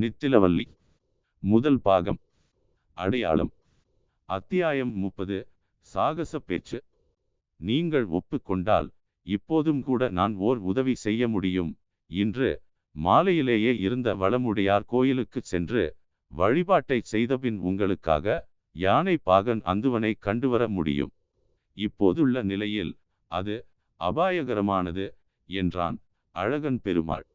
நித்திலவல்லி. முதல் பாகம். அடையாளம். அத்தியாயம் முப்பது. சாகச பேச்சு. நீங்கள் ஒப்புக்கொண்டால் இப்போதும் கூட நான் ஓர் உதவி செய்ய முடியும். இன்று மாலையிலேயே இருந்த வளமுடையார் கோயிலுக்கு சென்று வழிபாட்டை செய்தபின் உங்களுக்காக யானை பாகன் அந்துவனை கண்டுவர முடியும். இப்போதுள்ள நிலையில் அது அபாயகரமானது என்றான் அழகன் பெருமாள்.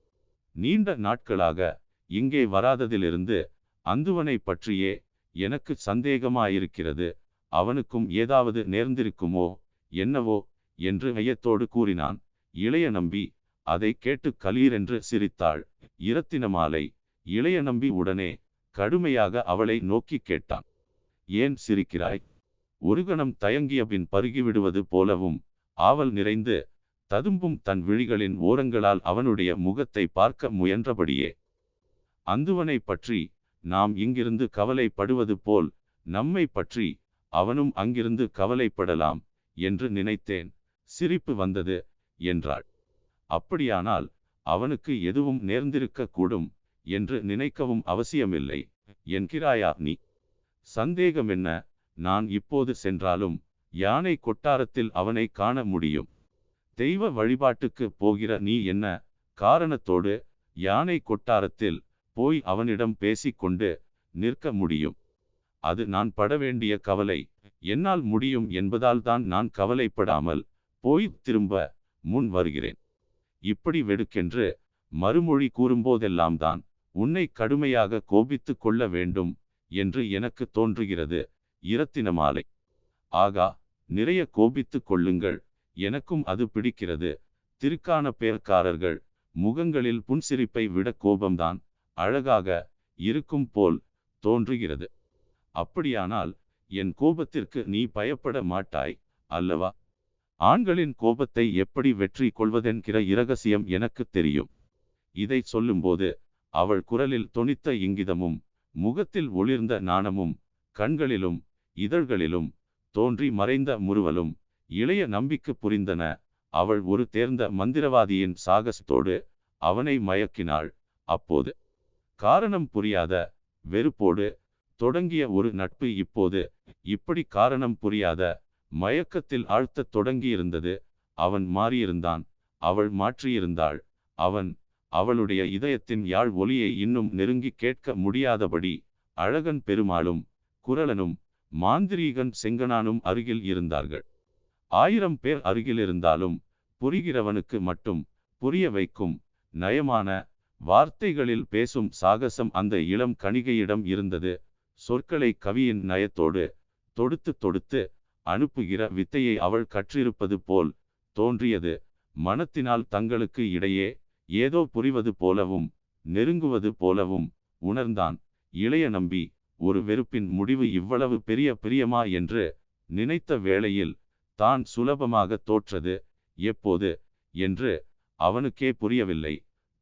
நீண்ட நாட்களாக இங்கே வராததிலிருந்து அந்துவனை பற்றியே எனக்கு சந்தேகமாயிருக்கிறது. அவனுக்கும் ஏதாவது நேர்ந்திருக்குமோ என்னவோ என்று ஐயத்தோடு கூறினான். இளைய நம்பி அதை கேட்டு கலீரென்று சிரித்தாள். இரத்தினமாலை இளைய நம்பி உடனே கடுமையாக அவளை நோக்கி கேட்டான். ஏன் சிரிக்கிறாய்? ஒரு கணம் தயங்கிய பின் பருகிவிடுவது போலவும் ஆவல் நிறைந்து ததும்பும் தன் விழிகளின் ஓரங்களால் அவனுடைய முகத்தை பார்க்க முயன்றபடியே அந்துவனை பற்றி நாம் இங்கிருந்து கவலைப்படுவது போல் நம்மை பற்றி அவனும் அங்கிருந்து கவலைப்படலாம் என்று நினைத்தேன். சிரிப்பு வந்தது என்றாள். அப்படியானால் அவனுக்கு எதுவும் நேர்ந்திருக்க கூடும் என்று நினைக்கவும் அவசியமில்லை என்கிறாயா நீ? சந்தேகம் என்ன நான் இப்போது சென்றாலும் யானை கொட்டாரத்தில் அவனை காண முடியும். தெய்வ வழிபாட்டுக்கு போகிற நீ என்ன காரணத்தோடு யானை கொட்டாரத்தில் போய் அவனிடம் பேசிக்கொண்டு நிற்க முடியும். அது நான் பட வேண்டிய கவலை. என்னால் முடியும் என்பதால் தான் நான் கவலைப்படாமல் போய் திரும்ப முன் வருகிறேன். இப்படி வெடுக்கென்று மறுமொழி கூறும்போதெல்லாம் தான் உன்னை கடுமையாக கோபித்து கொள்ள வேண்டும் என்று எனக்கு தோன்றுகிறது இரத்தினமாலை ஆகா நிறைய கோபித்து கொள்ளுங்கள். எனக்கும் அது பிடிக்கிறது. திருக்கான பேர்க்காரர்கள் முகங்களில் புன்சிரிப்பை விட கோபம்தான். அழகாக இருக்கும் போல் தோன்றுகிறது. அப்படியானால் என் கோபத்திற்கு நீ பயப்பட மாட்டாய் அல்லவா? ஆண்களின் கோபத்தை எப்படி வெற்றி கொள்வதென்கிற இரகசியம் எனக்கு தெரியும். இதை சொல்லும்போது அவள் குரலில் தொனித்த இங்கிதமும் முகத்தில் ஒளிர்ந்த நாணமும் கண்களிலும் இதழ்களிலும் தோன்றி மறைந்த முறுவலும் இளைய நம்பிக்கு புரிந்தன. அவள் ஒரு தேர்ந்த மந்திரவாதியின் சாகசத்தோடு அவனை மயக்கினாள். அப்போது காரணம் புரியாத வெறுப்போடு தொடங்கிய ஒரு நட்பு இப்போது இப்படி காரணம் புரியாத மயக்கத்தில் ஆழ்த்தத் தொடங்கியிருந்தது. அவன் மாறியிருந்தான். அவள் மாற்றியிருந்தாள். அவன் அவளுடைய இதயத்தின் யாழ் ஒலியை இன்னும் நெருங்கி கேட்க முடியாதபடி அழகன் பெருமாளும் குரலனும் மாந்திரீகன் செங்கனானும் அருகில் இருந்தார்கள். ஆயிரம் பேர் அருகில் இருந்தாலும் புரிகிறவனுக்கு மட்டும் புரிய வைக்கும் நயமான வார்த்தைகளில் பேசும் சாகசம் அந்த இளம் கணிகையிடம் இருந்தது. சொற்களை கவியின் நயத்தோடு தொடுத்து தொடுத்து அனுப்புகிற வித்தையை அவள் கற்றிருப்பது போல் தோன்றியது. மனத்தினால் தங்களுக்கு இடையே ஏதோ புரிவது போலவும் நெருங்குவது போலவும் உணர்ந்தான். இளைய நம்பி ஒரு வெறுப்பின் முடிவு இவ்வளவு பெரிய பிரியமா? என்று நினைத்த வேளையில் தான் சுலபமாக தோற்றது. எப்போது? என்று அவனுக்கே புரியவில்லை.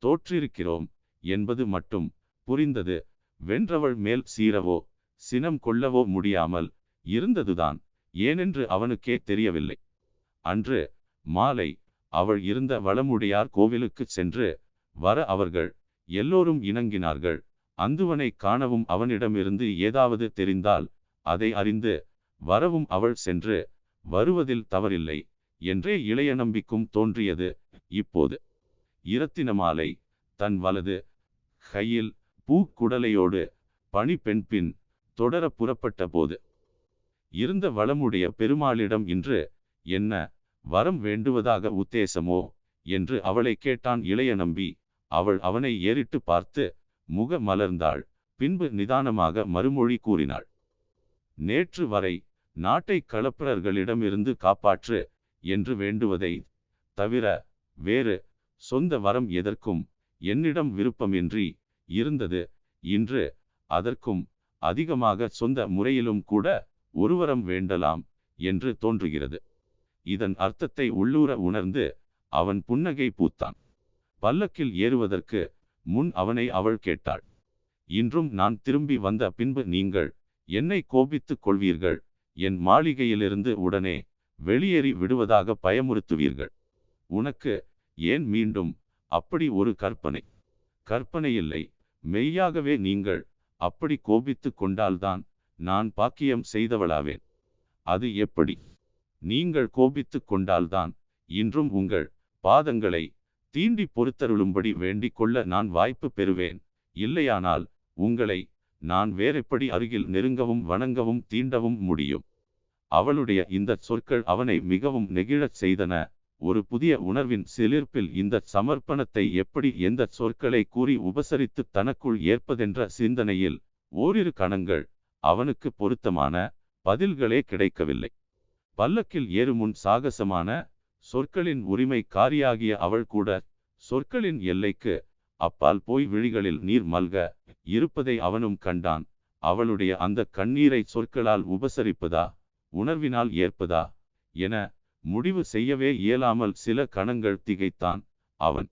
தோற்றிருக்கிறோம் என்பது மட்டும் புரிந்தது. வென்றவள் மேல் சீரவோ சினம் கொள்ளவோ முடியாமல் இருந்ததுதான். ஏனென்று அவனுக்கே தெரியவில்லை. அன்று மாலை அவள் இருந்த வளமுடையார் கோவிலுக்கு சென்று வர அவர்கள் எல்லோரும் இணங்கினார்கள். அந்துவனை காணவும் அவனிடமிருந்து ஏதாவது தெரிந்தால் அதை அறிந்து வரவும் அவள் சென்று வருவதில் தவறில்லை என்றே இளைய நம்பிக்கும் தோன்றியது. இப்போது இரத்தினமாலை. தன் வலது கையில் பூக்குடலையோடு பணி பெண்பின் தொடர புறப்பட்ட போது இருந்த வளமுடைய பெருமாளிடம் இன்று என்ன வரம் வேண்டுவதாக உத்தேசமோ? என்று அவளை கேட்டான் இளைய நம்பி. அவள் அவனை ஏறிட்டு பார்த்து முக மலர்ந்தாள். பின்பு நிதானமாக மறுமொழி கூறினாள் நேற்று வரை நாட்டை களப்பிரர்களிடமிருந்து காப்பாற்று என்று வேண்டுவதை தவிர வேறு சொந்த வரம் எதற்கும் என்னிடம் விருப்பமின்றி இருந்தது. இன்று அதற்கும் அதிகமாக சொந்த முறையிலும் கூட ஒருவரம் வேண்டலாம் என்று தோன்றுகிறது. இதன் அர்த்தத்தை உள்ளூர உணர்ந்து அவன் புன்னகை பூத்தான். பல்லக்கில் ஏறுவதற்கு முன் அவனை அவள் கேட்டாள். இன்றும் நான் திரும்பி வந்த பின்பு நீங்கள் என்னை கோபித்துக் கொள்வீர்கள். என் மாளிகையிலிருந்து உடனே வெளியேறி விடுவதாக பயமுறுத்துவீர்கள். உனக்கு ஏன் மீண்டும் அப்படி ஒரு கற்பனை? கற்பனை இல்லை. மெய்யாகவே நீங்கள் அப்படி கோபித்து கொண்டால்தான் நான் பாக்கியம் செய்தவளாவேன். அது எப்படி? நீங்கள் கோபித்து கொண்டால்தான் இன்றும் உங்கள் பாதங்களை தீண்டி பொறுத்தருளும்படி வேண்டிக் கொள்ள நான் வாய்ப்பு பெறுவேன். இல்லையானால் உங்களை நான் வேறெப்படி அருகில் நெருங்கவும் வணங்கவும் தீண்டவும் முடியும். அவளுடைய இந்த சொற்கள் அவனை மிகவும் நெகிழச் செய்தன. ஒரு புதிய உணர்வின் சிலிர்ப்பில் இந்த சமர்ப்பணத்தை எப்படி எந்த சொற்களை கூறி உபசரித்து தனக்குள் ஏற்பதென்ற சிந்தனையில் ஓரிரு கணங்கள் அவனுக்கு பொருத்தமான பதில்களே கிடைக்கவில்லை. பல்லக்கில் ஏறுமுன் சாகசமான சொற்களின் உரிமை காரியாகிய அவள் கூட சொற்களின் எல்லைக்கு அப்பால் போய் விழிகளில் நீர் மல்க இருப்பதை அவனும் கண்டான். அவளுடைய அந்த கண்ணீரை சொற்களால் உபசரிப்பதா உணர்வினால் ஏற்பதா என முடிவு செய்யவே இயலாமல் சில கணங்கள் திகைத்தான் அவன்.